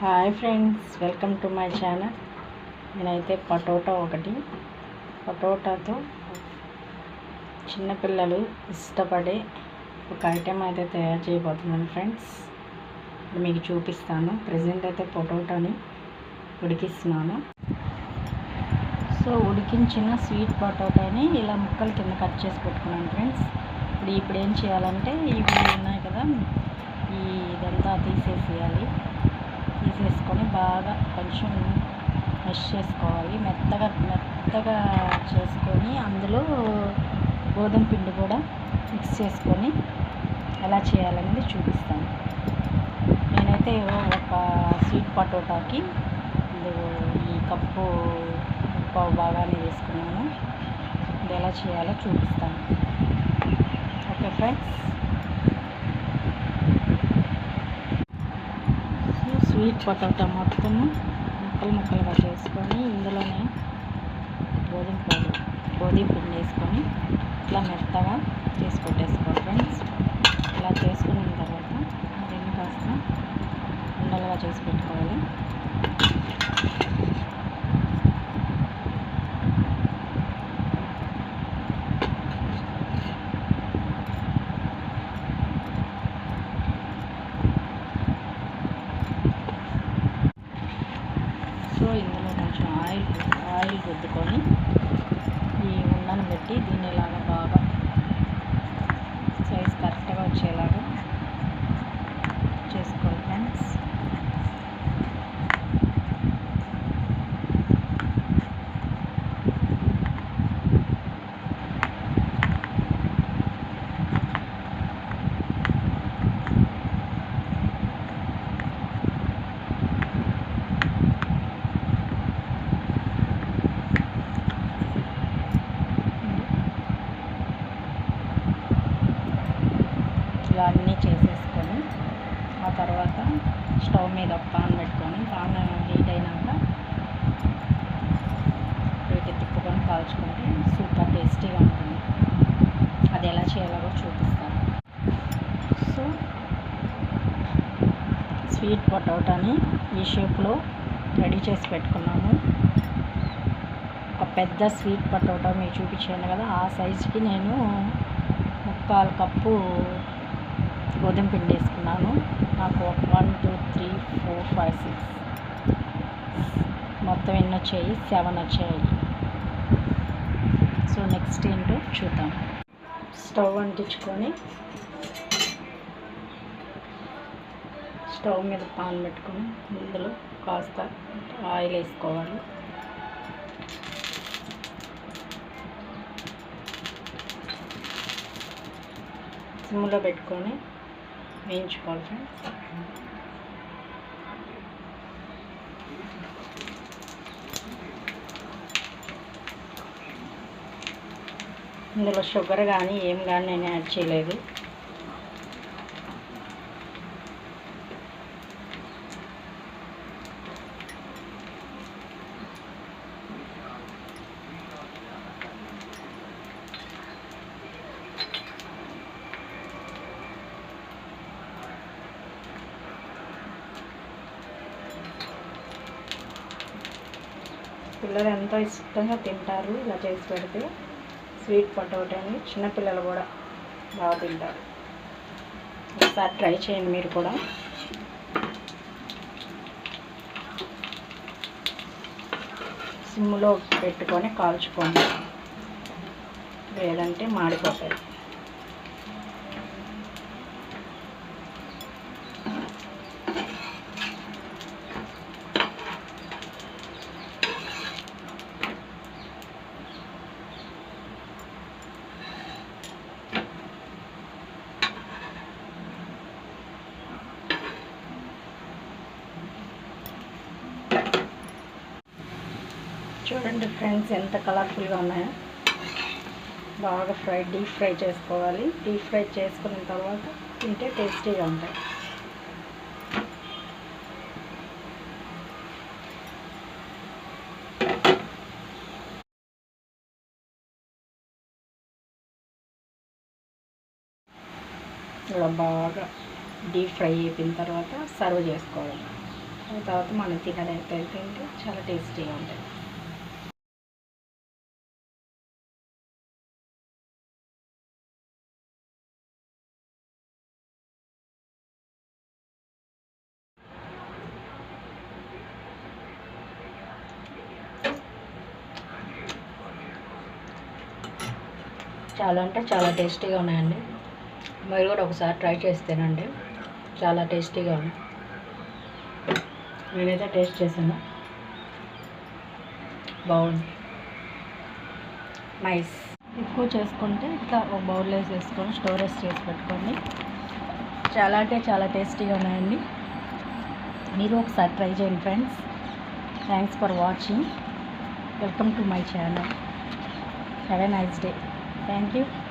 Hi friends welcome to my channel. నేనైతే పటోటా ఒకటి. పటోటాతో చిన్నపిల్లలు ఇష్టపడే ఒక ఐటెం అయితే తయారు చేయబోతున్నాను ఫ్రెండ్స్. మీకు చూపిస్తాను. ప్రజెంట్ అయితే పొటాటోని ఉడికిస్తున్నాను. సో ఉడికించిన స్వీట్ పొటాటోని ఇలా ముక్కలు కింద కట్ చేసి పెట్టుకున్నాను ఫ్రెండ్స్. ఇప్పుడు ఇప్పుడు ఏం చేయాలంటే ఇవి ఉన్నాయి కదా ఇదంతా తీసేసేయాలి. తీసేసుకొని బాగా కొంచెం మెష్ చేసుకోవాలి. మెత్తగా మెత్తగా చేసుకొని అందులో గోధుమ పిండి కూడా మిక్స్ చేసుకొని ఎలా చేయాలనేది చూపిస్తాను. నేనైతే ఒక స్వీట్ పటోటాకి ఈ కప్పు పావు బాగానే వేసుకున్నాను. ఇది ఎలా చేయాలో చూపిస్తాను. ఓకే ఫ్రెండ్స్ స్వీట్ పొటాటో మొత్తము ముక్కలు ముక్కలుగా చేసుకొని ఇందులోనే గోధుమ పాలు గోధుమ పిండి వేసుకొని ఇట్లా మెత్తగా చేసి కొట్టేసుకోవాలి ఫ్రెండ్స్. ఇలా చేసుకున్న తర్వాత దీన్ని కాస్త ఉండలుగా చేసి పెట్టుకోవాలి. సో ఇందులో కొంచెం ఆయిల్ ఆయిల్ రుద్దుకొని ఈ ఉండను పెట్టి దీన్ని ఇలాగ బాగా ఆ తర్వాత స్టవ్ మీద ఒక పాన్ పెట్టుకొని పాన్ హీట్ అయినాక వీటి తిప్పుకొని కాల్చుకుంటే సూపర్ టేస్టీగా ఉంటుంది. అది ఎలా చేయాలో కూడా చూపిస్తాను. సో స్వీట్ పొటాటోని ఈ షేప్లో రెడీ చేసి పెట్టుకున్నాము. ఒక పెద్ద స్వీట్ పొటాటో మీకు చూపించాను కదా ఆ సైజుకి నేను ముక్కాలు కప్పు గోధుమ పిండి వేసుకున్నాను. నాకు one two three four five six. మొత్తం ఎన్ని వచ్చాయి? సెవెన్ వచ్చాయి. సో నెక్స్ట్ ఏంటో చూద్దాం. స్టవ్ అంటించుకొని స్టవ్ మీద పాన్ పెట్టుకొని ఇందులో కాస్త ఆయిల్ వేసుకోవాలి. సిమ్లో పెట్టుకొని వేయించుకోవాలి ఫ్రెండ్స్ ఇందులో షుగర్ కానీ ఏం కానీ నేను యాడ్ చేయలేదు. పిల్లలు ఎంతో ఇష్టంగా తింటారు. ఇలా చేసి పెడితే స్వీట్ పొటాటోని చిన్నపిల్లలు కూడా బాగా తింటారు. ఒకసారి ట్రై చేయండి మీరు కూడా. సిమ్లో పెట్టుకొని కాల్చుకోండి. లేదంటే మాడిపోతాయి. చూడండి ఫ్రెండ్స్ ఎంత కలర్ఫుల్గా ఉన్నాయో. బాగా ఫ్రై డీప్ ఫ్రై చేసుకోవాలి. డీప్ ఫ్రై చేసుకున్న తర్వాత తింటే టేస్టీగా ఉంటాయి. ఇలా బాగా డీప్ ఫ్రై అయిపోయిన తర్వాత సర్వ్ చేసుకోవాలి. ఆ తర్వాత మనం తినడానికి తింటే చాలా టేస్టీగా ఉంటుంది చాలా అంటే చాలా టేస్టీగా ఉన్నాయండి. మీరు కూడా ఒకసారి ట్రై చేస్తేనండి చాలా టేస్టీగా ఉంది. నేనైతే టేస్ట్ చేశాను. బాగుంది. నైస్. ఎక్కువ చేసుకుంటే ఇట్లా ఒక బౌల్లో వేసేసుకొని స్టోరేజ్ చేసి పెట్టుకోండి. చాలా అంటే చాలా టేస్టీగా ఉన్నాయండి. మీరు ఒకసారి ట్రై చేయండి friends. Thanks for watching welcome to my channel have a nice day thank you.